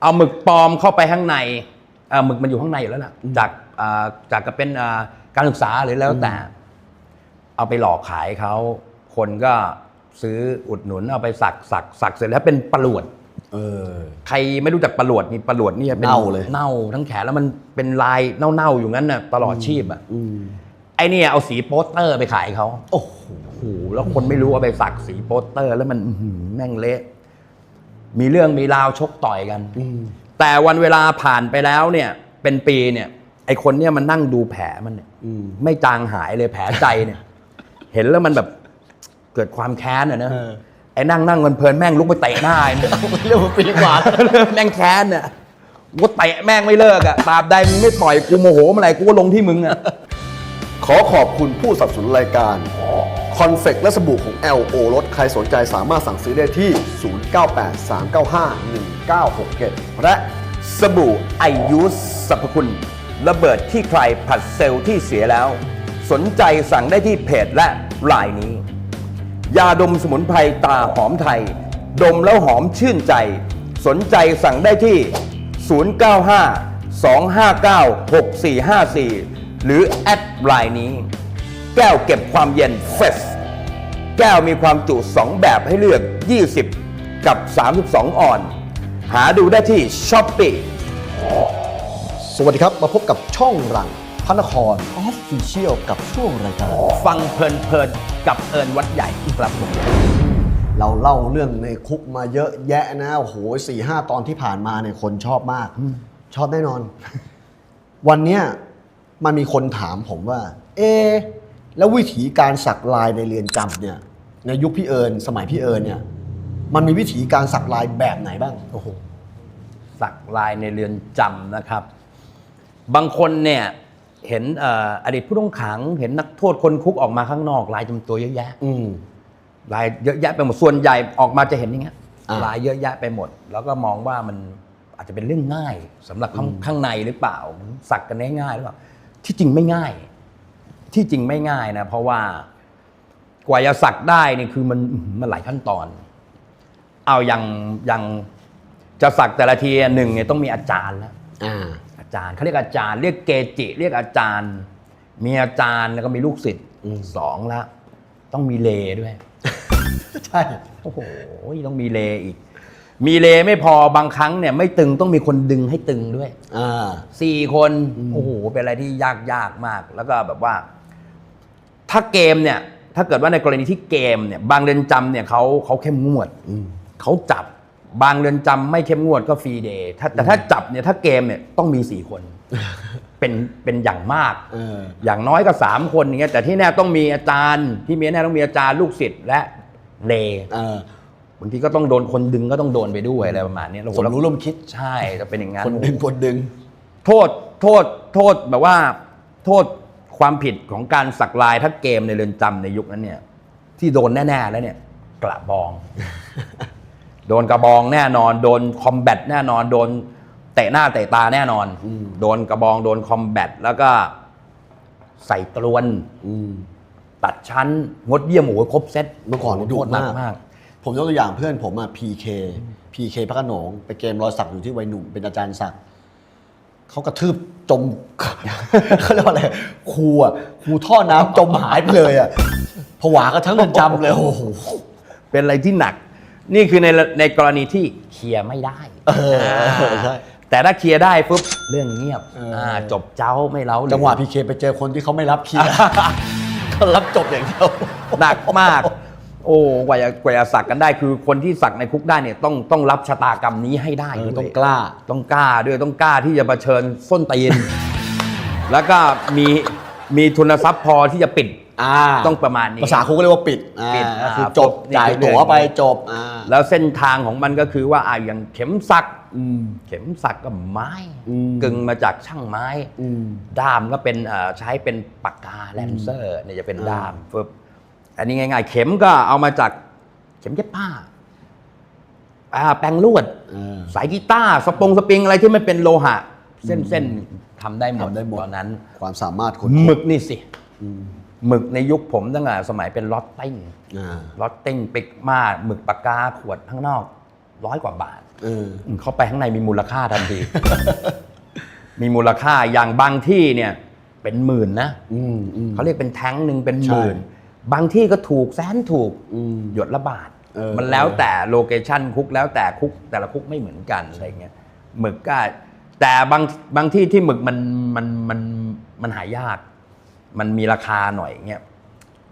เอาหมึกปลอมเข้าไปข้างในเอ่อหมึกมันอยู่ข้างในอยู่แล้วล่ะจากอ่าจากก็เป็นอ่าการศึกษาหรือแล้วแต่ เอาไปหลอกขายเขาคนก็ซื้ออุดหนุนเอาไปสักสักสักเสร็จแล้วเป็นปลวด เออ ใครไม่รู้จักปลวดนี่ปลวดนี่เป็นเน่าเลย เน่าทั้งแขนแล้วมันเป็นลายเน่าๆอยู่งั้นน่ะตลอดชีพอะอืมไอเนี่ยเอาสีโปสเตอร์ไปขายเขาโอ้โหโอ้โหแล้วคนไม่รู้เอาไปสักสีโปสเตอร์ แล้วมันอื้อหือแม่งเละ มีเรื่องมีราวชกต่อยกันอืมแต่วันเวลาผ่านไปแล้วเนี่ย เป็นปีเนี่ย ไอคนเนี่ยมันนั่งดูแผลมันเนี่ยอืมไม่จางหายเลยแผลใจเนี่ย เห็นแล้วมันแบบเกิดความแค้นอะนะเออไอ้นั่งนั่งเพลินๆแม่งลุกไปเตะหน้าไอ้เนี่ยเรื่องมันปีกว่าแม่งแค้นเนี่ยกูเตะแม่งไม่เลิกอะตราบใดมึงไม่ปล่อยกูโมโหเมื่อไหร่กูก็ลงที่มึงอะขอขอบคุณผู้สนับสนุนรายการ คอนเฟกและสบู่ของ LO รถใครสนใจสามารถสั่งซื้อได้ที่ 0983951967 และสบู่ไอยูสสรรพคุณ ระเบิดที่ใครผัดเซลล์ที่เสียแล้ว สนใจสั่งได้ที่เพจและไลน์นี้ ยาดมสมุนไพรตาหอมไทย ดมแล้วหอมชื่นใจ สนใจสั่งได้ที่ 095 259 6454 หรือแอดไลน์นี้ แก้วเก็บความเย็นเฟสแก้วมีความจุ 2 แบบให้เลือก 20 กับ 32 ออน หาดูได้ที่ช้อปปี้สวัสดีครับ มาพบกับช่องรังพระนครออฟฟิเชียลกับช่วงรายการฟังเพลินๆ กับเอิญวัดใหญ่ครับผมเราเล่าเรื่องในคุกมาเยอะแยะนะโอ้โหสี่ห้าตอนที่ผ่านมาเนี่ยคนชอบมาก ชอบแน่นอน วันเนี้ยมันมีคนถามผมว่า เอะ แล้ววิธีการสักลายในเรือนจำเนี่ย ในยุคพี่เอิญสมัยพี่เอิญเนี่ย มันมีวิธีการสักลายแบบไหนบ้างโอ้โหสักลายในเรือนจำนะครับ บางคนเนี่ยเห็นเอ่ออดีตผู้ต้องขัง เห็นนักโทษคนคุกออกมาข้างนอก ลายจำตัวเยอะแยะอืม ลายเยอะแยะไปหมดส่วนใหญ่ออกมาจะเห็นอย่างเงี้ยอ่า ลายเยอะแยะไปหมด แล้วก็มองว่ามันอาจจะเป็นเรื่องง่ายสำหรับข้างข้างในหรือเปล่าสักกันได้ง่ายหรือเปล่าที่จริงไม่ง่าย ที่จริงไม่ง่ายนะ เพราะว่ากว่าจะสักได้นี่คือมันอื้อหือมันหลายขั้นตอน เอาอย่างอย่างจะสักแต่ละทีหนึ่งเนี่ยต้องมีอาจารย์แล้วอ่าอาจารย์เขาเรียกอาจารย์ เรียกเกจิ เรียกอาจารย์ มีอาจารย์แล้วก็มีลูกศิษย์อืมสองละต้องมีเลด้วย ใช่โอ้โหต้องมีเลอีก มีเลไม่พอบางครั้งเนี่ย ไม่ตึงต้องมีคนดึงให้ตึงด้วยอ่าสี่คนโอ้โหเป็นอะไรที่ยากยากมาก แล้วก็แบบว่า ถ้าเกมเนี่ย ถ้าเกิดว่าในกรณีที่เกมเนี่ย บางเรือนจำเนี่ยเขาเขาเข้มงวดอืมเขาจับบางเรือนจำไม่เข้มงวดก็ฟรีเดย์ถ้าแต่ถ้าจับเนี่ยถ้าเกมเนี่ยต้องมีสี่คน เป็นเป็นอย่างมาก เออ อย่างน้อยก็สามคนอย่างเงี้ยแต่ที่แน่ต้องมีอาจารย์ ที่มีแน่ต้องมีอาจารย์ลูกศิษย์และเลเออบางทีก็ต้องโดนคนดึงก็ต้องโดนไปด้วยอะไรประมาณนี้แล้วสมรู้ร่วมคิด ใช่จะเป็นอย่างนั้น คนดึงคนดึง โทษโทษโทษแบบว่า โทษ ความผิดของการสักลายถ้าเกมในเรือนจำในยุคนั้นเนี่ย ที่โดนแน่ ๆ แล้วเนี่ย กระบอง โดนกระบองแน่นอน โดนคอมแบทแน่นอน โดนเตะหน้าเตะตาแน่นอนอืมโดนกระบอง โดนคอมแบทแล้วก็ใส่ตรวนอืมตัดชั้น งดเยี่ยมโอ้โหครบเซตเมื่อก่อนนี่ดุโทษหนัมากมาก ผมยกตัวอย่างเพื่อนผมอะ PK PK พระโขนงไปเกมรอยสักอยู่ที่วัยหนุ่มเป็นอาจารย์สัก เขากระทืบจมเขาเรียกว่าอะไรครูอะครูท่อน้ำจมหายไปเลยอะผวากันทั้งเรือนจำเลยโอ้โหเป็นอะไรที่หนัก นี่คือในในกรณีที่เคลียร์ไม่ได้เออใช่แต่ถ้าเคลียร์ได้ปุ๊บเรื่องเงียบเอออ่าจบเจ้าไม่เล้าเลยจังหวะ PK ไปเจอคนที่เขาไม่รับเคลียร์เขารับจบอย่างเดียวหนักมาก โอ้กว่าจะกว่าจะสักกันได้คือคนที่สักในคุกได้เนี่ยต้องต้องรับชะตากรรมนี้ให้ได้เออด้วยต้องกล้า ต้องกล้าด้วยต้องกล้าที่จะเผชิญส้นตีน แล้วก็มีมีทุนทรัพย์พอที่จะปิดอ่าต้องประมาณนี้ ภาษาครูก็เรียกว่าปิดอ่าปิดก็คืออ่าจบนี่จ่ายคือตั๋วเรื่องไปจบอ่าแล้วเส้นทางของมันก็คือว่าอ่าอย่างเข็มสัก อืม เข็มสักก็ไม้อืม กึ่งมาจากช่างไม้ อืม ด้ามก็เป็นเอ่อใช้เป็นปากกาแลนเซอร์เนี่ยจะเป็นอ่าด้ามฟึบ อันนี้ง่าย ๆ เข็มก็เอามาจากเข็มเย็บผ้าอ่าแปรงลวดเออสายกีตาร์สปงสปริงอะไรที่มันเป็นโลหะ เส้นเส้นทำได้หมดทำได้หมด ตอนนั้น ความสามารถคนหมึกนี่สิอืมหมึกในยุคผมตั้งแต่สมัยเป็นลอตติ้งอ่าลอตติ้งปิกมาหมึกปากกาขวดข้างนอกร้อยกว่าบาท เอออืมเข้าไปข้างในมีมูลค่าทันที มีมูลค่าอย่างบางที่เนี่ย เป็นหมื่นนะ อืมอืม เขาเรียกเป็นแท้งหนึ่งเป็นใช่หมื่น บางที่ก็ถูกแสนถูกอืมหยดละบาทเออมันแล้วแต่โลเคชันคุกแล้วแต่คุกแต่ละคุกไม่เหมือนกันอะไรเงี้ยหมึกก็แต่บางบางที่ที่หมึกมันมันมันมันหายาก มันมีราคาหน่อยเงี้ย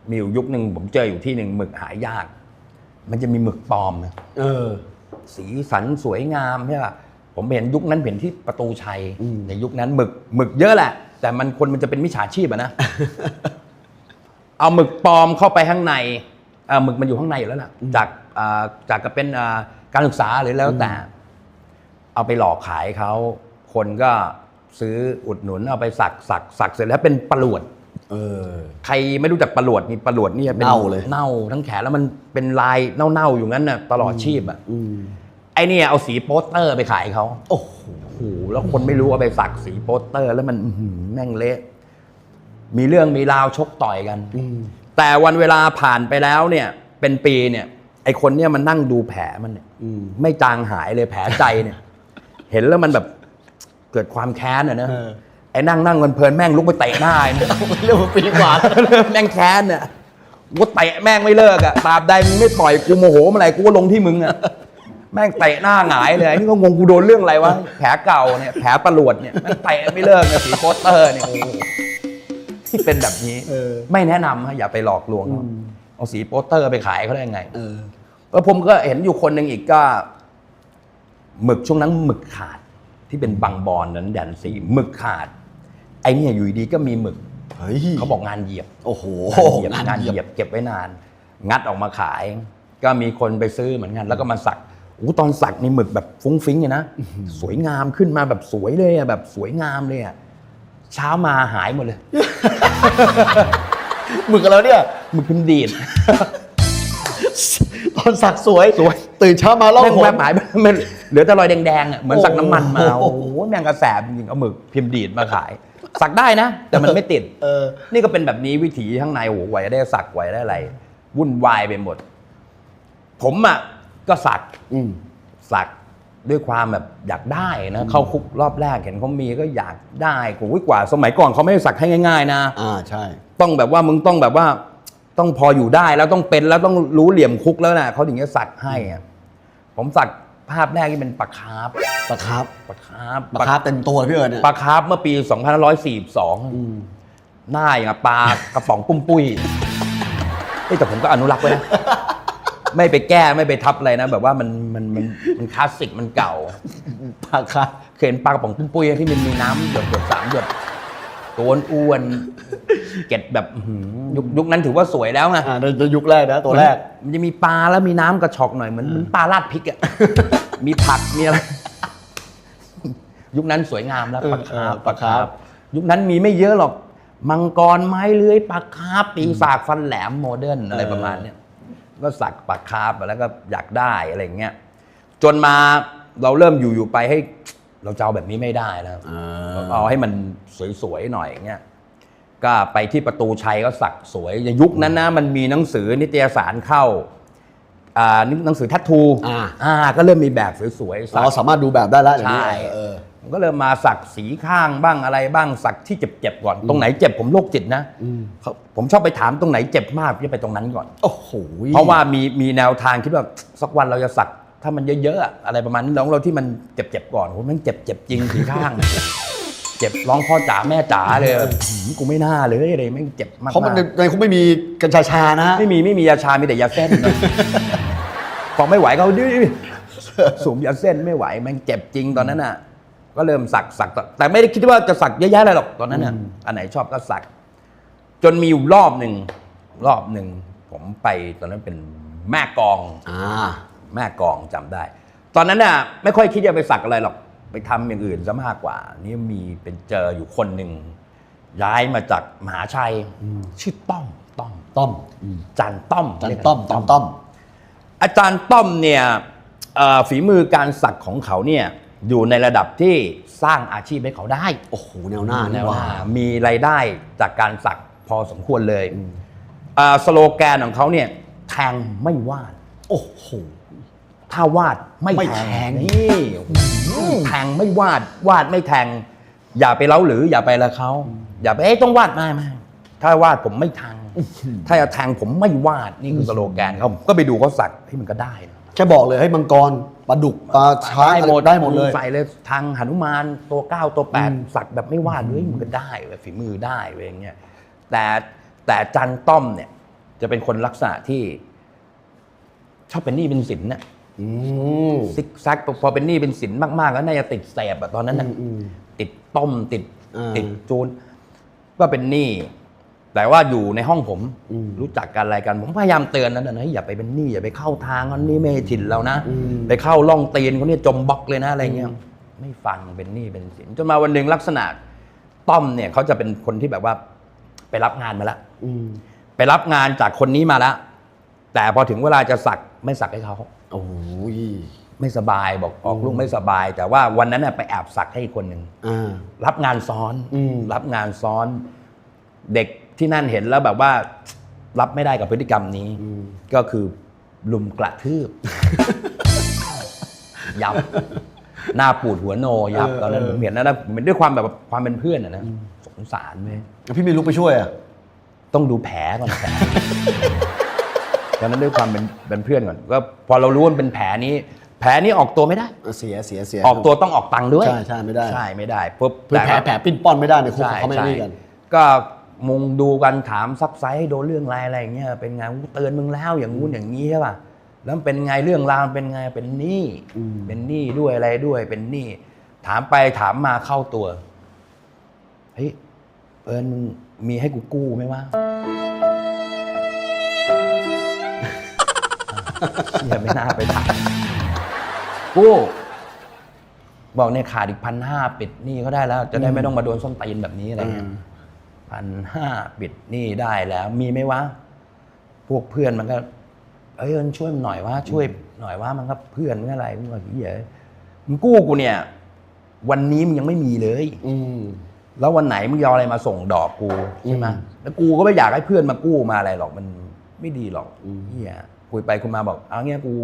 มีอยู่ยุคหนึ่งผมเจออยู่ที่หนึ่งหมึกหายาก มันจะมีหมึกปลอมนะเออ สีสันสวยงามใช่ป่ะผมเห็นยุคนั้นเห็นที่ประตูชัยอืมในยุคนั้นหมึกหมึกเยอะแหละ แต่มันคนมันจะเป็นมิจฉาชีพอะนะ เอาหมึกปลอมเข้าไปข้างในเอ่อหมึกมันอยู่ข้างในอยู่แล้วล่ะจากอ่าจากก็เป็นอ่าการศึกษาหรือแล้วแต่ เอาไปหลอกขายเขาคนก็ซื้ออุดหนุนเอาไปสักสักสักเสร็จแล้วเป็นปลวด เออ ใครไม่รู้จักปลวดนี่ปลวดนี่เป็นเน่าเลย เน่าทั้งแขนแล้วมันเป็นลายเน่าๆอยู่งั้นน่ะตลอดชีพอะอืมไอเนี่ยเอาสีโปสเตอร์ไปขายเขาโอ้โหโอ้โหแล้วคนไม่รู้เอาไปสักสีโปสเตอร์ แล้วมันอื้อหือแม่งเละ มีเรื่องมีราวชกต่อยกันอืมแต่วันเวลาผ่านไปแล้วเนี่ย เป็นปีเนี่ย ไอคนเนี่ยมันนั่งดูแผลมันเนี่ยอืมไม่จางหายเลยแผลใจเนี่ย เห็นแล้วมันแบบเกิดความแค้นอะนะเออไอ้นั่งนั่งเพลินๆแม่งลุกไปเตะหน้าไอ้เนี่ยเรียกว่าปีกว่าแม่งแค้นเนี่ยกูเตะแม่งไม่เลิกอะตราบใดมึงไม่ปล่อยกูโมโหเมื่อไหร่กูก็ลงที่มึงอะแม่งเตะหน้าหงายเลยไอ้นี่ก็งงกูโดนเรื่องอะไรวะแผลเก่าเนี่ยแผลประหลวดเนี่ยแม่งเตะไม่เลิกเนี่ยสีโปสเตอร์เนี่ยโอ้โห ที่เป็นแบบนี้เออไม่แนะนำฮะอย่าไปหลอกลวงเขาเอาสีโปสเตอร์ไปขายเขาได้ยังไงเออแล้วผมก็เห็นอยู่คนหนึ่งอีกก็หมึกช่วงนั้นหมึกขาดที่เป็นบางบอนนั้นแดนสีหมึกขาด ไอ้เนี่ยอยู่ดีๆก็มีหมึกเฮ้ยเขาบอกงานเหยียบ โอ้โหงานเหยียบงานเหยียบเก็บไว้นาน งัดออกมาขาย ก็มีคนไปซื้อเหมือนกัน แล้วก็มาสักโอ้ตอนสักนี่หมึกแบบฟุ้งฟิ้งเลยนะสวยงามขึ้นมาแบบสวยเลยอะแบบสวยงามเลยอะเช้ามาหายหมดเลย หมึกกันแล้วเนี่ยหมึกพิมพ์ดีด ตอนสักสวยสวย ตื่นเช้ามาเล่าแม่งหแวนบหายไปมันเหลือแต่รอยแดงๆอะเหมือนสักน้ำมันมาโอ้โอ้โห โหแม่งกระแสบจริงๆเอาหมึกพิมพ์ดีดมาขาย สักได้นะ แต่มันไม่ติด เออ นี่ก็เป็นแบบนี้วิถีข้างในโอ้โหไหวได้สักไหวได้อะไร วุ่นวายไปหมด ผมอะก็สักอืม สัก ด้วยความแบบอยากได้นะเข้าคุกรอบแรกเห็นเขามีก็อยากได้โอ้ยกว่า สมัยก่อนเขาไม่ได้สักให้ง่าย ๆ นะอ่าใช่ ต้องแบบว่ามึงต้องแบบว่าต้องพออยู่ได้แล้วต้องเป็นแล้วต้องรู้เหลี่ยมคุกแล้วนะเขาถึงจะสักให้อะผมสักภาพแรกที่เป็นปลาคาร์ฟปลาคาร์ฟปลาคาร์ฟปลาคาร์ฟเต็มตัวเลยพี่เอิญเนี่ยปลาคาร์ฟเมื่อปี 2542อืมหน้าอย่างกับปลากระป๋องปุ้มปุ้ยเอ้ยแต่ผมก็อนุรักษ์ไว้นะ ไม่ไปแก้ไม่ไปทับอะไรนะ แบบว่ามันมันมันมันคลาสสิกมันเก่าปลาคาร์ฟเคยเห็นปลากระป๋องปุ้มปุ้ยที่มันมีน้ำหยดหยดสามหยดตัวอ้วนๆเกล็ดแบบอื้อหือยุคยุคนั้นถือว่าสวยแล้วไง อ่าในยุคแรกนะตัวแรก มันจะมีปลาแล้วมีน้ำกระชอกหน่อยเหมือนเหมือนปลาราดพริกอะ มีผักมีอะไร ยุคนั้นสวยงามแล้วเออปลาคาร์ฟเออปลาคาร์ฟ ยุคนั้นมีไม่เยอะหรอก มังกรไม้เลื้อยปลาคาร์ฟปีศาจฟันแหลมโมเดิร์นอะไรประมาณเนี้ย ก็สักปลาคาร์ฟแล้วก็อยากได้อะไรอย่างเงี้ยจนมาเราเริ่มอยู่อยู่ๆไปให้เราจะเอาแบบนี้ไม่ได้แล้วอ่าเอาให้มันสวยๆหน่อยอย่างเงี้ยก็ไปที่ประตูชัยก็สักสวยยุคนั้นนะมันมีหนังสือนิตยสารเข้าอ่าหนังสือทัตทูอ่าอ่าก็เริ่มมีแบบสวยๆสักเราสามารถดูแบบได้แล้วอย่างนี้ใช่เออ ผมก็เริ่มมาสักสีข้างบ้างอะไรบ้างสักที่เจ็บๆก่อน ตรงไหนเจ็บผมโรคจิตนะอืมเขาผมชอบไปถามตรงไหนเจ็บมากจะไปตรงนั้นก่อนโอ้โหเพราะว่ามีมีแนวทางคิดว่าสักวันเราจะสักถ้ามันเยอะๆอะอะไรประมาณนี้น้องเราที่มันเจ็บๆก่อนโอ้มันเจ็บเจ็บจริงสีข้างเจ็บร้องพ่อจ๋าแม่จ๋าเลยแบบหืมกูไม่น่าเลยอะไรไม่งเจ็บมากๆเพราะมันในในคุกไม่มีกัญชาชานะฮะไม่มีไม่มียาชามีแต่ยาเส้นพอไม่ไหวเขาดิสูบยาเส้นไม่ไหวมันเจ็บจริงตอนนั้นน่ะ ก็เริ่มสักสักแต่ไม่ได้คิดว่าจะสักเยอะแยะอะไรหรอกตอนนั้นน่ะอันไหนชอบก็สัก จนมีอยู่รอบหนึ่งรอบหนึ่งผมไปตอนนั้นเป็นแม่กลองอ่าแม่กลองจำได้ ตอนนั้นน่ะไม่ค่อยคิดจะไปสักอะไรหรอกไปทำอย่างอื่นซะมากกว่า นี่มีเป็นเจออยู่คนหนึ่งย้ายมาจากมหาชัยชื่อต้อมต้อมต้อมจานต้อมจันเรียกต้อมจันต้อมอาจารย์ต้อมเนี่ยเอ่อฝีมือการสักของเขาเนี่ย อยู่ในระดับที่สร้างอาชีพให้เขาได้โอ้โหแนวหน้าแนแนววหหน้าน้ามีรายได้จากการสักพอสมควรเลยอ่าสโลแกนของเขาเนี่ยแทงไม่ว่านโอ้โหถ้าวาดไม่ไม่แทแทงงนี่โอ้โหแทงไม่วาดวาดไม่แทง อย่าไปเล้าหรืออย่าไปละเขาอย่าไปเอ้ยต้องวาดไม่ไม่ถ้าวาดผมไม่แทงถ้าจะแทงผมไม่วาดนี่คือสโลแกนเขาผมก็ไปดูเขาสักเฮ้ยมันก็ได้นะ แค่บอกเลยให้มังกรปลาดุกปลาช้างได้หมดเลย ใส่เลยทางหนุมานตัวเก้าตัวแปดสักแบบไม่วาดเลยมันก็ได้เว้ยฝีมือได้เว้ยอย่างเงี้ยแต่แต่จันต้อมเนี่ยจะเป็นคนลักษณะที่ ชอบเป็นหนี้เป็นสินน่ะอืมซิกแซกพอเป็นหนี้เป็นสินมากๆ แล้วน่าจะติดแสบอะตอนนั้นน่ะ อืม ติดต้มติดอ่า ติดจูนก็เป็นหนี้ แต่ว่าอยู่ในห้องผมอืมรู้จักกันอะไรกัน ผมพยายามเตือนนั่นนะเฮ้ยอย่าไปเป็นหนี้อย่าไปเข้าทางอันนี้ไม่ให้ถิ่นเรานะอืมไปเข้าล่องตีนเขาเนี่ยจมบล็อกเลยนะอะไรเงี้ยไม่ฟังเป็นหนี้เป็นสินจนมาวันหนึ่งลักษณะต้อมเนี่ยเขาจะเป็นคนที่แบบว่าไปรับงานมาแล้วอืมไปรับงานจากคนนี้มาแล้วแต่พอถึงเวลาจะสักไม่สักให้เขาโอ้ยไม่สบายบอกออกลูกไม่สบาย แต่ว่าวันนั้นน่ะไปแอบสักให้อีกคนหนึ่งอ่ารับงานซ้อนอืมรับงานซ้อน เด็ก ที่นั่นเห็นแล้วแบบว่ารับไม่ได้กับพฤติกรรมนี้อืมก็คือลุมกระทืบ ยับ หน้าปูดหัวโนยับเออตอนนั้นเออผมเห็นนะนะมันด้วยความแบบความเป็นเพื่อนอะนะสงสารเลยแล้วพี่ไม่ลุกไปช่วยอะต้องดูแผลก่อนแผลตอนนั้นด้วยความเป็นเป็นเพื่อนก่อนก็พอเรารู้ว่ามันเป็นแผลนี้ แผลนี้ออกตัวไม่ได้ เสียเสียเสียออกตัวต้องออกตังค์ด้วยใช่ใช่ไม่ได้ใช่ไม่ได้ปุ๊บเพื่อแผลต่แผลปิ้นป้อนไม่ได้ในคุกใช่เขาไม่ใช่นี่กันก็ มุงดูกันถามซักไซส์โดนเรื่องอะไรอะไรอย่างเงี้ยเป็นไงกูเตือนมึงแล้วอย่างงู้นอย่างนี้ใช่ป่ะแล้วมันเป็นไงเรื่องราวมันเป็นไงเป็นหนี้อืมเป็นหนี้ด้วยอะไรด้วยเป็นหนี้ถามไปถามมาเข้าตัวเฮ้ยเอิญมึงมีให้กูกู้ไหมวะอย่าไม่น่าไปถามกู้บอกเนี่ยขาดอีกพันห้าปิดหนี้เขาได้แล้ว จะได้ไม่ต้องมาโดนส้นตีนแบบนี้อะไรเงี้ยอืม พันห้าปิดหนี้ได้แล้ว มีไหมวะ พวกเพื่อนมันก็ เอ้ยเอิญช่วยมันหน่อยว่าช่วยหน่อยว่ามันก็เพื่อนมันก็อะไรมึงก็เหี้ยมึงกู้กูเนี่ย วันนี้มึงยังไม่มีเลย อืมแล้ววันไหนมึงยออะไรมาส่งดอกกูใช่ไหมอืมแล้วกูก็ไม่อยากให้เพื่อนมากู้มาอะไรหรอกมันไม่ดีหรอกอืมเฮียคุยไปคุยมาบอกเอาเงี้ยกู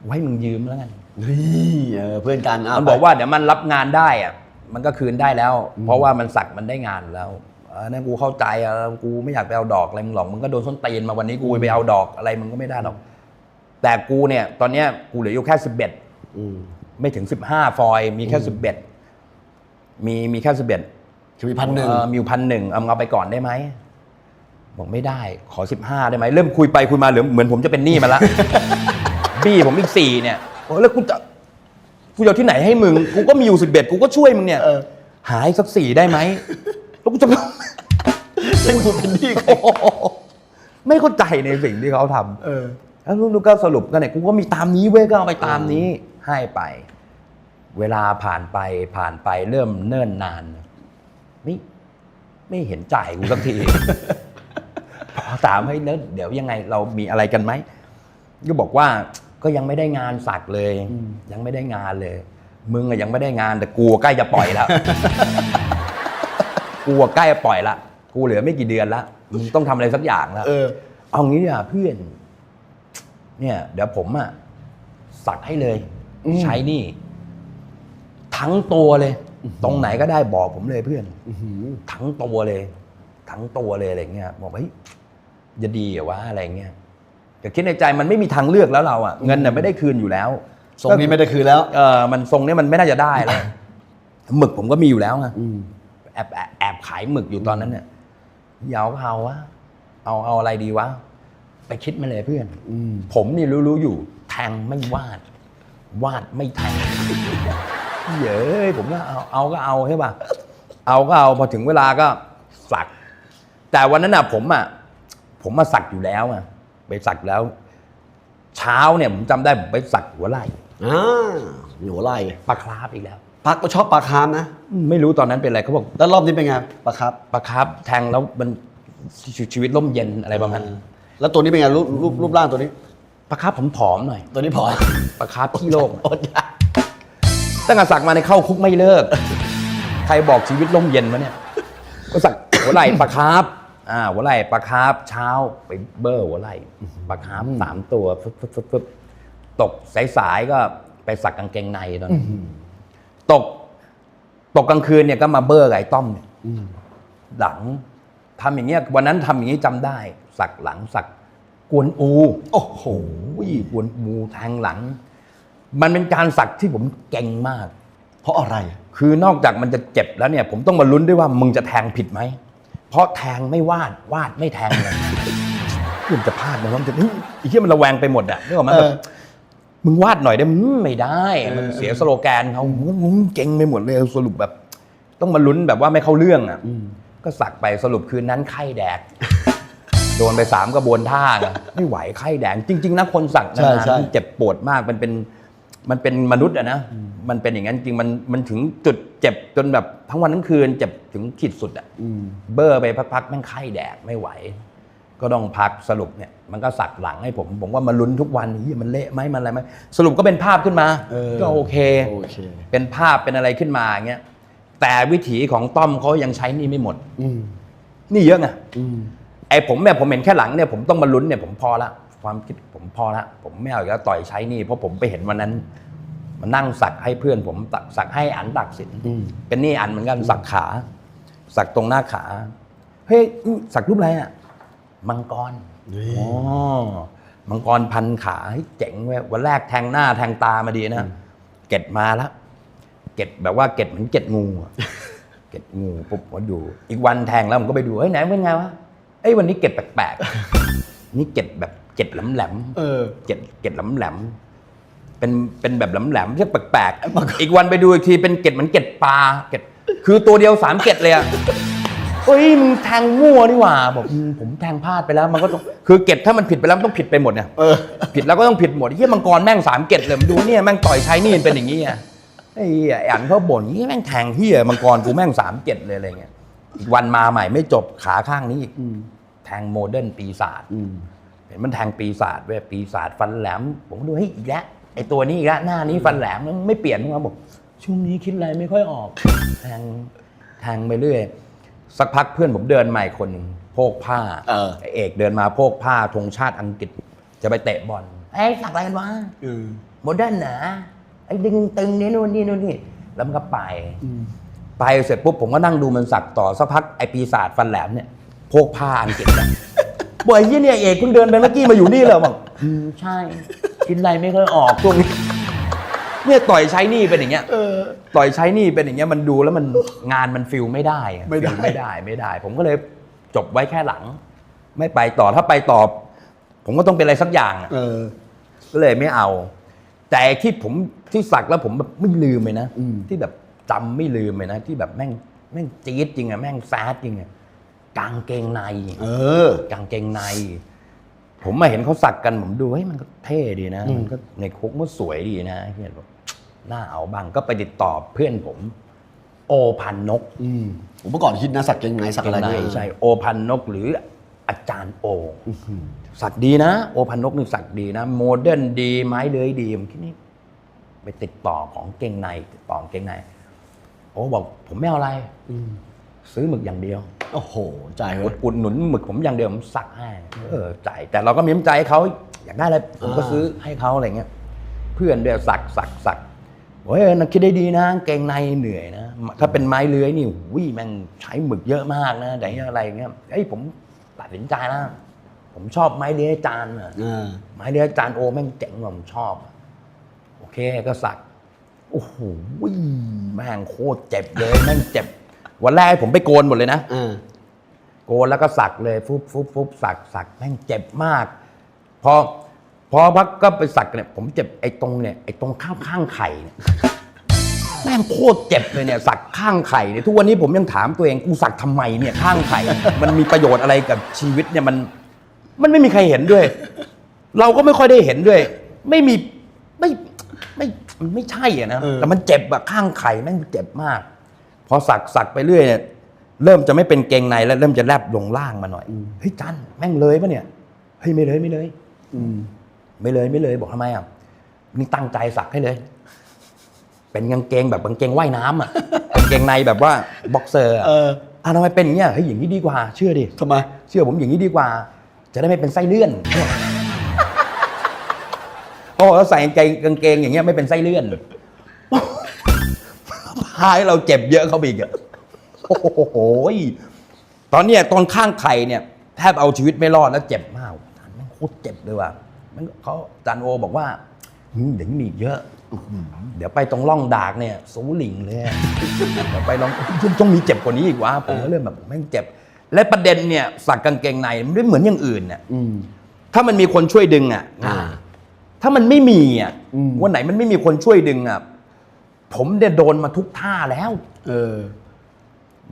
กูให้มึงยืมแล้วกันนี่เออเพื่อนกันเมันบอกว่าเดี๋ยวมันรับงานได้อะ มันก็คืนได้แล้ว เพราะว่ามันสักมันได้งานแล้วเออนั่นกูเข้าใจอะกูไม่อยากไปเอาดอกอะไรมึงหรอกมึงก็โดนส้นตีนมาวันนี้กูไปเอาดอกอะไรมึงก็ไม่ได้หรอก แต่กูเนี่ย ตอนเนี้ยกูเหลืออยู่แค่สิบเอ็ดอืมไม่ถึงสิบห้าฟอยล์มีแค่สิบเอ็ดมีมีแค่สิบเอ็ดคือมีพันหนึ่งเออมีอยู่พันหนึ่งเอามึงเอาไปก่อนได้ไหมบอกไม่ได้ขอสิบห้าได้ไหมเริ่มคุยไปคุยมาเหลือเหมือนผมจะเป็นหนี้มาละ บี้ผมอีกสี่เนี่ยโอ้แล้วกูจะ กูจะเอาที่ไหนให้มึง กูก็มีอยู่สิบเอ็ดกูก็ช่วยมึงเนี่ยเออ หายสักสี่ได้ไหมแล้วกูจะให้คุณเป็นหนี้เขาโอ้โหไม่เข้าใจในสิ่งที่เขาทำ เออ แล้วลูกก็สรุปกันเนี่ยกูก็มีตามนี้เว้ยก็เอาไปตามนี้ ให้ไป เวลาผ่านไปผ่านไปเริ่มเนิ่นนานไม่ไม่เห็นจ่ายกูสักที พอถามให้เนิ่นเดี๋ยวยังไงเรามีอะไรกันไหมก็บอกว่า ก็ยังไม่ได้งานสักเลยอืมยังไม่ได้งานเลย มึงอะยังไม่ได้งานแต่กูอะใกล้จะปล่อยแล้วกูอะใกล้จะปล่อยละกูเหลือไม่กี่เดือนละมึงต้องทำอะไรสักอย่างแล้วเออ เอางี้อะเพื่อน เนี่ย เดี๋ยวผมอะสักให้เลยอืมใช้นี่ ทั้งตัวเลย ตรงไหนก็ได้บอกผมเลยเพื่อนอื้อหือทั้งตัวเลย ทั้งตัวเลยอะไรเงี้ยบอกเฮ้ยจะดีเหรอวะอะไรเงี้ย แต่คิดในใจมันไม่มีทางเลือกแล้วเราอะเงินน่ะไม่ได้คืนอยู่แล้วทรงนี้ไม่ได้คืนแล้ว เออมันทรงเนี้ยมันไม่น่าจะได้แล้วหมึกผมก็มีอยู่แล้วไงอืมแอบแอบแอบขายหมึกอยู่ตอนนั้นเนี่ยเหยาก็เอาวะเอาเอาอะไรดีวะไปคิดมาเลยเพื่อนอืมผมนี่รู้รู้อยู่ แทงไม่วาด วาดไม่แทงเย้ยผมก็เอาเอาก็เอาใช่ป่ะเอาก็เอาพอถึงเวลาก็สัก แต่วันนั้นน่ะผมอะผมมาสักอยู่แล้วอะ ไปสักแล้ว เช้าเนี่ยผมจำได้ผมไปสักหัวไหล่อ่าหนูไล่ปลาคราฟอีกแล้วพักก็ชอบปลาคาร์ฟนะ ไม่รู้ตอนนั้นเป็นอะไรเขาบอกแล้วรอบนี้เป็นไงปลาคาร์ฟปลาคราฟแทงแล้วมันชีชีวิตร่มเย็นอะไรประมาณนั้นแล้วตัวนี้เป็นไงรูปรูปรูปร่างตัวนี้ ปลาคราฟผมผอมหน่อยตัวนี้พอปลาคราฟขี้โลกตั้งแต่สักมาในเข้าคุกไม่เลิก ใครบอกชีวิตร่มเย็นวะเนี่ย ก็สักหัวไหล่ปลาคราฟ อ่าหัวไหล่ปลาคราฟเช้าไปเบอร์หัวไหล่ปลาคราฟสามตัวฟึบฟึบฟึบฟึบตกสายๆก็ไปสักกางเกงในตอนนั้นตก ตกกลางคืนเนี่ยก็มาเบอร์กับไอ้ต้อมเนี่ยอืมหลังทำอย่างเงี้ยวันนั้นทำอย่างนี้จำได้ สักหลังสักกวนอู โอ้โหโอ้ยกวนอูแทงหลัง มันเป็นการสักที่ผมเก่งมาก เพราะอะไร คือนอกจากมันจะเจ็บแล้วเนี่ย ผมต้องมาลุ้นด้วยว่ามึงจะแทงผิดไหม เพราะแทงไม่วาดวาดไม่แทงเลยมันจะพลาดนะมันจะเฮ้ยไอ้ที่มันระแวงไปหมดอะนึกออกไหมเออ แบบมึงวาดหน่อยได้มึงไม่ได้ มันเสียสโลแกนเขามึงเก่งไปหมดเลยสรุปแบบ ต้องมาลุ้นแบบว่าไม่เข้าเรื่องอะอืมก็สักไปสรุปคืนนั้นไข้แดก โดนไปสามกระบวนท่าอะไม่ไหวไข้แดง จริง ๆนะคนสักใช่นานใช่ๆมันเจ็บปวดมากมันเป็นมันเป็นมนุษย์อะนะ มันเป็นอย่างนั้นจริงมันมันถึงจุดเจ็บจนแบบทั้งวันทั้งคืนเจ็บถึงขีดสุดอะอืมเบอร์ไปพักๆแม่งไข้แดกไม่ไหว ก็ต้องพักสรุปเนี่ย มันก็สักหลังให้ผม ผมว่ามาลุ้นทุกวันนี้ยมันเละไหมมันอะไรไหมสรุปก็เป็นภาพขึ้นมาเออก็โอเคโอเคเป็นภาพเป็นอะไรขึ้นมาอย่างเงี้ยแต่วิถีของต้อมเขายังใช้นี่ไม่หมดอืมนี่เยอะไงอืมไอ้ผมเนี่ยผมเห็นแค่หลังเนี่ยผมต้องมาลุ้นเนี่ยผมพอละความคิดผมพอละผมไม่เอาอีกแล้วต่อยใช้นี่เพราะผมไปเห็นวันนั้น มานั่งสักให้เพื่อนผมตักสักให้อันตักสินอืมเป็นนี่อันเหมือนกันสักขา สักตรงหน้าขาเฮ้ยนี่สักรูปอะไรอะมังกรนี่อ๋อมังกรพันขาเฮ้ยเจ๋งเว้ยวันแรกแทงหน้าแทงตามาดีนะเก็ดมาแล้วเก็ดแบบว่าเก็ดเหมือนเก็ดงูอะเก็ดงูปุ๊บผมดูอีกวันแทงแล้วผมก็ไปดูเฮ้ยไหนเป็นไงวะเอ้ยวันนี้เก็ดแปลกๆนี่เก็ดแบบเก็ดแหลมๆเออเกล็ดเกล็ดแหลมๆ เป็นเป็นแบบแหลมๆที่แปลกๆ อีกวันไปดูอีกทีเป็นเกล็ดเหมือนเกล็ดปลาเกล็ดคือตัวเดียวสามเกล็ดเลยอะเฮ้ยมึงแทงมั่วนี่หว่าบอกอืมผมแทงพลาดไปแล้ว มันก็ต้องคือเกล็ดถ้ามันผิดไปแล้วมันต้องผิดไปหมดเนี่ยเออ ผิดแล้วก็ต้องผิดหมดเฮียมังกรแม่งสามเกล็ดเลยมันดูเนี่ยแม่งต่อยใช้นี่เป็นอย่างนี้อะไอ้เหี้ยไอ้อันเขาบ่นเฮียแม่งแทงเฮียมังกรกูแม่งสามเกล็ดเลยอะไรเงี้ยอีกวันมาใหม่ไม่จบขาข้างนี้อีกอืม แทงโมเดิร์นปีศาจ อืม เห็นมันแทงปีศาจเว้ยปีศาจฟันแหลม ผมก็ดูเฮ้ยอีกแล้ว ไอตัวนี้อีกแล้วหน้านี้ฟันแหลมมันไม่เปลี่ยนมั้งครับบอกช่วงนี้คิดอะไรไม่ค่อยออกแทงแทงไปเรื่อยสักพักเพื่อนผมเดินมาอีกคนหนึ่งโพกผ้าเออไเอกเดินมาโพกผ้าธงชาติอังกฤษ จะไปเตะบอลไอ้ยสักอะไรกันวะเออโมเดิร์นนะไอ้ดึงตึงนี่นู่นนี่นู่นนี่แล้วมันก็ไป อืมไปเสร็จปุ๊บผมก็นั่งดูมันสักต่อสักพักไอปีศาจฟันแหลมเนี่ยโพกผ้าอังกฤษอะบ่อยยี่เนี่ยเอกเพิ่งเดินไปเมื่อกี้มาอยู่นี่เลยบอกอืมใช่ กินอะไรไม่ค่อยออกช่วงนี้เนี่ยต่อยใช้หนี่เป็นอย่างเงี้ยเออ ต่อยใช้หนี่เป็นอย่างเงี้ยมันดูแล้วมันงานมันฟิลไม่ได้อะไม่ได้ ฟิลไม่ได้ไม่ได้ ผมก็เลยจบไว้แค่หลัง ไม่ไปต่อถ้าไปต่อ ผมก็ต้องเป็นอะไรสักอย่างอะ เออ ก็เลยไม่เอา แต่ที่ผมที่สักแล้วผมแบบไม่ลืมเลยนะอืม ที่แบบจำไม่ลืมเลยนะที่แบบแม่งแม่งจี๊ดจริงอะแม่งแซดจริงอะกางเกงใน เออ กางเกงใน ผมมาเห็นเขาสักกันผมดูเฮ้ยมันก็เท่ดีนะอืมมันก็ในคุกมันสวยดีนะเห็นบอกน่าเอาบ้างก็ไปติดต่อเพื่อนผม โอพันนกอืมผมเมื่อก่อนคิดนะสักเกงในสักอะไรเกงในเนี่ยใช่โอพันนกหรืออาจารย์โออสักดีนะ โอพันนกนี่สักดีนะ โมเดิร์นดีไม้เลื้อยดีผมคิดนี่ไปติดต่อของเกงในติดต่อเกงในโอบอกผมไม่เอาอะไรอืมซื้อหมึกอย่างเดียว โอ้โหจ่ายอุเว้ดยอุดหนุนหมึกผมอย่างเดียวผมสักให้เออจ่ายแต่เราก็มีน้ำใจให้เขาอยากได้อะไรผมก็อ่าซื้อให้เขาอะไรเงี้ย เพื่อนด้วยสักสักสักโอ้ยนักคิดได้ดีนะ เกงในเหนื่อยนะ ถ้าเป็นไม้เลื้อยนี่วิ่แม่งใช้หมึกเยอะมากนะแต่อะไรเงี้ยเอ้ยผมตัดสินใจนะผมชอบไม้เลื้อยจานอะอ่าไม้เลื้อยจานโอแม่งเจ๋งว่ะผมชอบ โอเคก็สักโอ้โหแม่งโคตรเจ็บเลยแม่งเจ็บ วันแรกผมไปโกนหมดเลยนะอ่าโกนแล้วก็สักเลยฟุบฟุบฟุบสักสักแม่งเจ็บมาก พอพอพักก็ไปสักเนี่ย ผมเจ็บไอ้ตรงเนี่ยไอ้ตรงข้างข้างไข่เนี่ยแม่งโคตรเจ็บเลยเนี่ยสักข้างไข่เนี่ยทุกวันนี้ผมยังถามตัวเองกูสักทำไมเนี่ยข้างไข่ มันมีประโยชน์อะไรกับชีวิตเนี่ยมันมันไม่มีใครเห็นด้วย เราก็ไม่ค่อยได้เห็นด้วย ไม่มีไม่ไม่มันไม่ใช่อะนะเออแต่มันเจ็บแบบข้างไข่แม่งเจ็บมาก พอสักสักไปเรื่อยเนี่ยเริ่มจะไม่เป็นเกงในแล้วเริ่มจะแลบลงล่างมาหน่อยเฮ้ยจันแม่งเลยปะเนี่ยเฮ้ยไม่เลยไม่เลยอืมไม่เลยไม่เลยบอกทำไมอะนี่ตั้งใจสักให้เลย เป็นกางเกงแบบกางเกงว่ายน้ำอะกางเกงในแบบว่าบ็อกเซอร์อะเอออะทำไมเป็นอย่างเงี้ยเฮ้ยอย่างนี้ดีกว่า เชื่อดิทำไมเชื่อผมอย่างนี้ดีกว่า จะได้ไม่เป็นไส้เลื่อนโอ้แล้วใส่กางเกงกางเกงอย่างเงี้ยไม่เป็นไส้เลื่อน พายเราเจ็บเยอะเขาไปอีกอะโอ้โหตอนเนี้ยตอนข้างไข่เนี่ยแทบเอาชีวิตไม่รอดแล้วเจ็บมากท่านแม่งโคตรเจ็บเลยว่ะมันเขาจานโอบอกว่าหืมเดี๋ยวมีอีกเยอะ เดี๋ยวไปตรงร่องดากเนี่ยสูหลิงเลยอะ เดี๋ยวไปลองต้องมีเจ็บกว่านี้อีกวะผมก็เริ่มแบบแม่งเจ็บ และประเด็นเนี่ยสักกางเกงในมันไม่เหมือนอย่างอื่นเนี่ยอืม ถ้ามันมีคนช่วยดึงอะอ่า ถ้ามันไม่มีอะอืม วันไหนมันไม่มีคนช่วยดึงอะ ผมเนี่ยโดนมาทุกท่าแล้ว เออ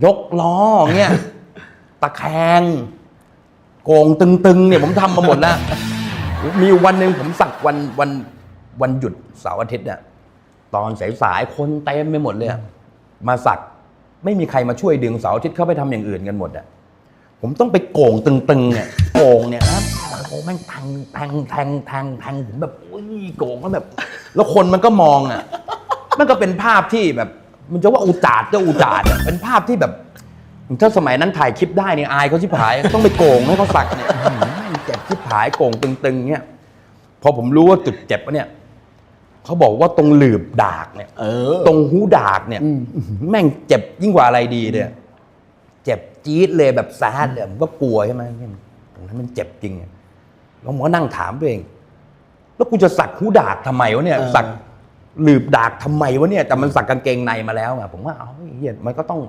ยกล้อเงี้ยตะแคง โกงตึงๆ เนี่ยผมทำมาหมดแล้วมีวันหนึ่งผมสักวันวันวันหยุดเสาร์อาทิตย์เนี่ยตอนสายๆคนเต็มไปหมดเลยอะมาสักไม่มีใครมาช่วยดึงเสาร์อาทิตย์เข้าไปทำอย่างอื่นกันหมดอะผมต้องไปโก่งตึงๆเนี่ยโก่งเนี่ยนะโอ้แม่งแทงแทงแทงแทงแทงผมแบบโอ้ยโก่งแล้วแบบ แล้วคนมันก็มองอะ มันก็เป็นภาพที่แบบ มันจะว่าอุจาดก็อุจาดอะเป็นภาพที่แบบ ถ้าสมัยนั้นถ่ายคลิปได้เนี่ยอายเขาชิบหาย ต้องไปโกงให้เขาสักเนี่ยอื้อหือแม่งเจ็บชิบหายโกงตึงๆเนี่ยพอผมรู้ว่าจุดเจ็บเนี่ยเขาบอกว่าตรงหลืบดากเนี่ย เออ ตรงหูดากเนี่ยอืมอื้อหือแม่งเจ็บยิ่งกว่าอะไรดีเลยเจ็บจี๊ดเลยแบบแซดเลยผมก็กลัวใช่ไหมตรงนั้นมันเจ็บจริงอะแล้วผมก็นั่งถามตัวเอง แล้วกูจะสักหูดากทำไมวะเนี่ย เออ สัก หลืบดากทำไมวะเนี่ยแต่มันสักกางเกงในมาแล้วอะผมว่าเอาเฮียมันก็ต้อง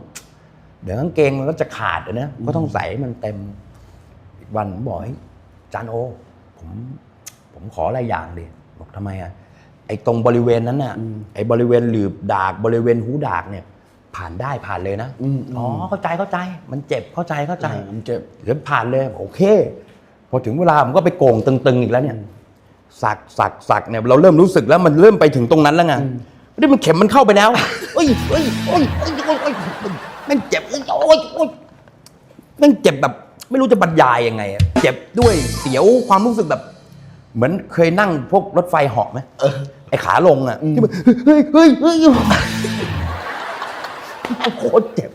เดี๋ยวกางเกงมันก็จะขาดอะนะก็ต้องใส่ให้มันเต็มอีกวันผมบอกให้ยจานโอ ผม ผมขออะไรอย่างดิบอกทำไมอะไอ้ตรงบริเวณนั้นน่ะอืมไอ้บริเวณหลืบดากบริเวณหูดากเนี่ย ผ่านได้ผ่านเลยนะอืมอ๋อเข้าใจเข้าใจ มันเจ็บเข้าใจเข้าใจเออมันเจ็บเดี๋ยวผ่านเลยโอเค พอถึงเวลาผมก็ไปโก่งตึงๆอีกแล้วเนี่ย สักสักสักเนี่ยเราเริ่มรู้สึกแล้วมันเริ่มไปถึงตรงนั้นแล้วไงนี่มันเข็มมันเข้าไปแล้วเอ้ยเอ้ยเอ้ยเอ้ยเอ้ยเอ้ยแม่งเจ็บเอ้ยโอ้ยโอ้ยแม่งเจ็บแบบ ไม่รู้จะบรรยายยังไงอะเจ็บด้วยเสียวความรู้สึกแบบ เหมือนเคยนั่งพวกรถไฟเหาะไหมไอ้ขาลงอะที่มันเฮ้ยเฮ้ยเฮ้ยโคตรเจ็บ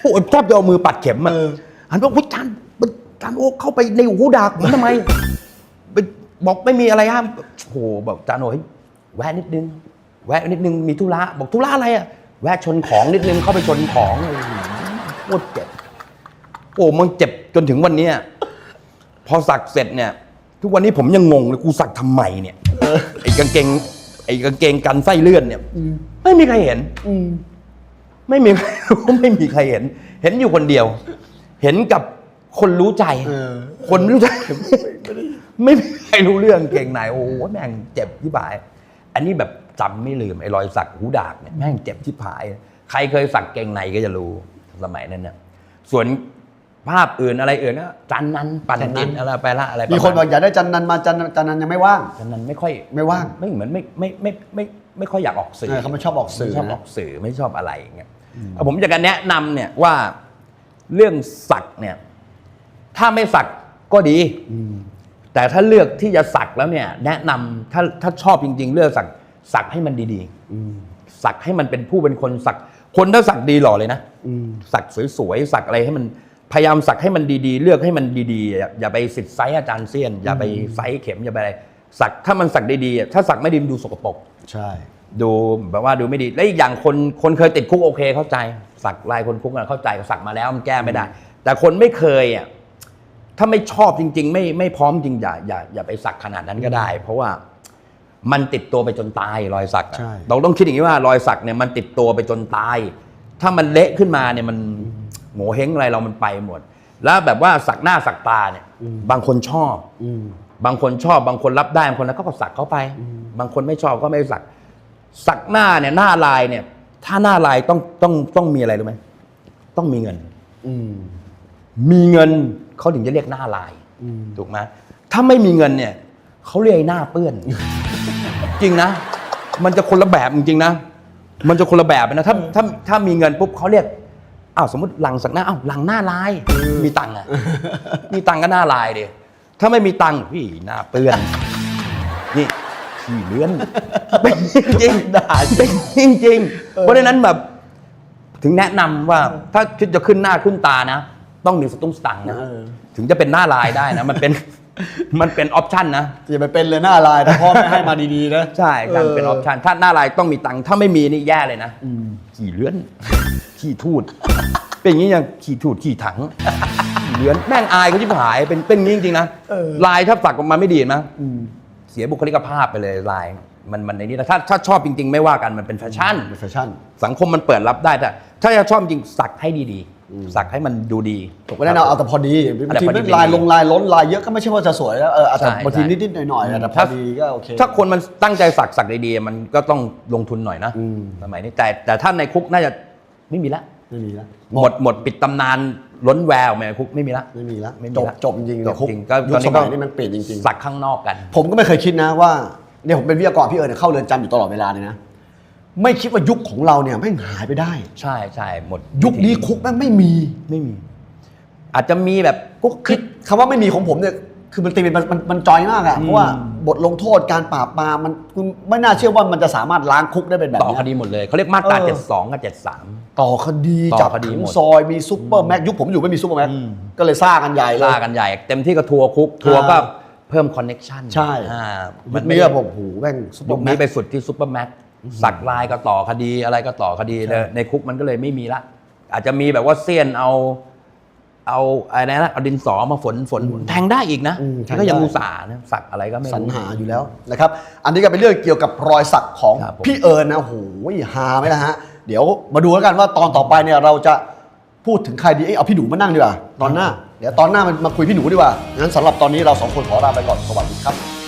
โอ้ยแทบจะเอามือปัดเข็มอะหันไปว่าจานจานโอ้เข้าไปในหูดากผมทำไมไป บอกไม่มีอะไรห้ามโอ้โหบอกจานโอ้ยแวะนิดนึง แวะนิดนึงมีธุระบอกธุระอะไรอะแวะชนของนิดนึงเข้าไปชนของเลยโคตรเจ็บโอ้มันเจ็บจนถึงวันเนี้ยพอสักเสร็จเนี่ย ทุกวันนี้ผมยังงงเลยกูสักทำไมเนี่ยไอ้กางเกง ไอ้กางเกงกันไส้เลื่อนเนี่ยไม่มีใครเห็นอืมไม่มีไม่มีใครเห็น เห็นอยู่คนเดียว เห็นกับคนรู้ใจเออคนไม่รู้ใจไม่ มีใครรู้เรื่องเก่งไหนโอ้โหแม่งเจ็บที่ผาย อันนี้แบบจำไม่ลืมไอ้รอยสักหูดากเนี่ยแม่งเจ็บที่ผาย ใครเคยสักเก่งในก็จะรู้สมัยนั้นเนี่ยส่วนภาพอื่นอะไรอื่นนะจันนันปั่นจันนัจินตอะไรไปละอะไรมีคนบอกอยากได้จันนันมาจันนันจันนันยังไม่ว่างจันนันไม่ค่อยไม่ว่างไม่เหมือนไม่ไม่ไม่ไม่ไม่ไม่ค่อยอยากออกสื่อเออเขาไม่ชอบออกสื่อไม่ชอบนะออกสื่อไม่ชอบอะไรอย่างเงี้ยเอาผมจะกันแนะนำเนี่ยว่าเรื่องสักเนี่ย ถ้าไม่สักก็ดี แต่ถ้าเลือกที่จะสักแล้วเนี่ย แนะนำถ้าถ้าชอบจริง ๆ เลือกสักสักให้มันดีๆสักให้มันเป็นผู้เป็นคนสักคนถ้าสักดีหล่อเลยนะอืมสักสวยๆสักอะไรให้มันพยายามสักให้มันดีๆ เลือกให้มันดีๆอย่าอย่าไปสิทธิ์ไซส์อาจารย์เซียน อย่าไปไซส์เข็มอย่าไปอะไรสักถ้ามันสักดีๆอะถ้าสักไม่ดีมันดูสกปรกใช่ ดูแบบว่าดูไม่ดี และอีกอย่างคนคนเคยติดคุกโอเคเข้าใจ สักลายคนคุกอะเข้าใจสักมาแล้วมันแก้ไม่ได้ แต่คนไม่เคยอะ ถ้าไม่ชอบจริง ๆ ไม่ไม่พร้อมจริงอย่าอย่าอย่าไปสักขนาดนั้นก็ได้ เพราะว่ามันติดตัวไปจนตายรอยสักอะใช่ เราต้องคิดอย่างนี้ว่ารอยสักเนี่ยมันติดตัวไปจนตาย ถ้ามันเละขึ้นมาเนี่ยมันโง่เฮงอะไรเรามันไปหมด แล้วแบบว่าสักหน้าสักตาเนี่ยบางคนชอบ อืม บางคนชอบบางคนรับได้บางคนแล้วก็สักเข้าไป บางคนไม่ชอบก็ไม่สัก สักหน้าเนี่ยหน้าลายเนี่ย ถ้าหน้าลายต้องต้องต้องมีอะไรรู้ไหมต้องมีเงิน อืม มีเงิน เขาถึงจะเรียกหน้าลายอืมถูกไหมถ้าไม่มีเงินเนี่ยเขาเรียกไอ้หน้าเปื้อน จริงนะ มันจะคนละแบบจริงๆนะ มันจะคนละแบบนะถ้าถ้าถ้ามีเงินปุ๊บเขาเรียกอ้าวสมมติหลังสักหน้าอ้าวหลังหน้าลายมีตังค์อะมีตังค์ก็หน้าลายดิถ้าไม่มีตังค์พี่หน้าเปื้อนนี่ขี้เลื้อนเป็นจริงๆด่าเป็นจริงๆเพราะฉะนั้นแบบถึงแนะนำว่าถ้าคิดจะขึ้นหน้าขึ้นตานะ ต้องมีสตุ้งสตังค์นะเออถึงจะเป็นหน้าลายได้นะมันเป็นมันเป็นออปชันนะอย่าไปเป็นเลยหน้าลายถ้าพ่อแม่ให้มาดีๆนะใช่การเป็นออปชันถ้าหน้าลายต้องมีตังค์ถ้าไม่มีนี่แย่เลยนะขี่เลื้อนขี่ทูดเป็นอย่างนี้ยังขี่ทูดขี่ถังขี่เลื้อนแม่งอายเขาที่หายเป็นเป็นอย่างนี้จริงๆนะลายถ้าสักออกมาไม่ดีนะเสียบุคลิกภาพไปเลยลายมันมันในนี้นะถ้าถ้าชอบจริง ๆ ไม่ว่ากันมันเป็นแฟชั่นเป็นแฟชั่น สังคมมันเปิดรับได้แต่ถ้าจะชอบจริงสักให้ดีๆ สักให้มันดูดีผมก็แนะนำเอาแต่พอดีบางทีแต่พอดีไม่ลายลงลายล้นลายเยอะก็ไม่ใช่ว่าจะสวยแล้วเออเอาแต่ใช่บางทีใช่นิดๆหน่อยๆแต่พอดีก็โอเคถ้าคนมันตั้งใจสักสักดีๆมันก็ต้องลงทุนหน่อยนะอืมสมัยนี้แต่แต่ถ้าในคุกน่าจะไม่มีละไม่มีแล้วหมดหมดปิดตำนานล้นแววในคุกไม่มีละไม่มีแล้วไม่มีจบละจบจริงๆจในบคุกจริงก็ยุตอคนนี้สก็มัยนี้มันเปลี่ยนจริงสักข้างนอกกันๆผมก็ไม่เคยคิดนะว่าเนี่ยผมเป็นวิทยากรพี่เอิญเนี่ยเข้าเรือนจำอยู่ตลอดเวลาเลยนะ ไม่คิดว่ายุคของเราเนี่ยแม่งหายไปได้ ใช่ใช่หมดยุคนี้คุกแม่งไม่มี ไม่มี อาจจะมีแบบกุ๊กคืคิอดคำว่าไม่มีของผมเนี่ยคือมันตีเป็นมันมันมันจอยมากอะเพราะว่าบทลงโทษการปราบปรามมันคือไม่น่าเชื่อว่ามันจะสามารถล้างคุกได้เป็นแบบต่อเนี้ยคดีหมดเลยเขาเรียกมาตราเออ 72กับ73 ต่อคดีต่อจับคดีขังหมด ซอยมีซุปเปอร์แม็กยุคผมอยู่ไม่มีซุปเปอร์แม็กก็เลยซ่ากันใหญ่เลยล่ากันใหญ่เต็มที่ก็ทัวร์คุกทัวร์ก็อ่าเพิ่มคอนเน็ชันใช่มัมันนไม่ไม่ได้ผมโอ้โหแม่งซุปเปอยุร์คแม็นี้กไปสุดที่ซูเปอร์แม็ก สักลายก็ต่อคดีอะไรก็ต่อคดีในในคุกมันก็เลยไม่มีละ อาจจะมีแบบว่าเซียนเอา เอาอะไรนะเอาดินสอมาฝนฝนแทงได้อีกนะอืมแทงก็ยังได้อุตส่าห์นะสักอะไรก็ไม่สรรรู้ หาอยู่แล้วนะครับ อันนี้ก็เป็นเรื่องเกี่ยวกับรอยสักของครับผม พี่เอิญนะโอ้โหหาไหมล่ะฮะ เดี๋ยวมาดูแล้วกันว่าตอนต่อไปเนี่ยเราจะพูดถึงใครดีเอ้ยเอาพี่หนูมานั่งดีกว่าตอนหน้า เดี๋ยวตอนหน้ามันมาคุยพี่หนูดีกว่างั้นสำหรับตอนนี้เราสองคนขอลาไปก่อนสวัสดีครับ